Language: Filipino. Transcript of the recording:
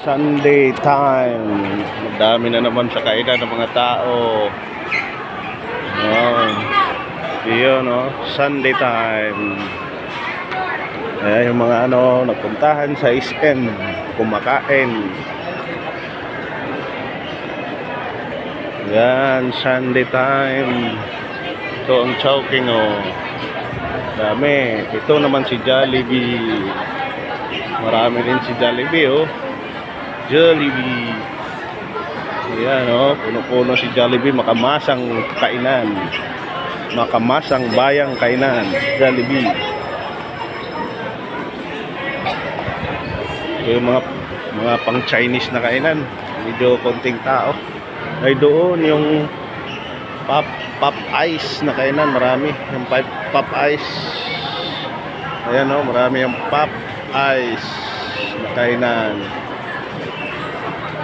Sunday time. Madami na naman sa kainan ng mga tao. Ayan. Iyon, no? Sunday time. Ayan yung mga ano, nagpuntahan sa SM. Kumakain. Yan, Sunday time. Ito ang Chowking, oh. Dami. Ito naman si Jollibee. Marami din si Jollibee, oh. Jollibee. Yan, oh. Puno-puno si Jollibee. Makamasang kainan. Makamasang bayang kainan. Jollibee. Yung mga mga pang Chinese na kainan. Medyo konting tao. Ay doon yung pop pop ice na kainan, marami. Yung pop, pop ice. Ayan oh, marami yung pop ice na kainan.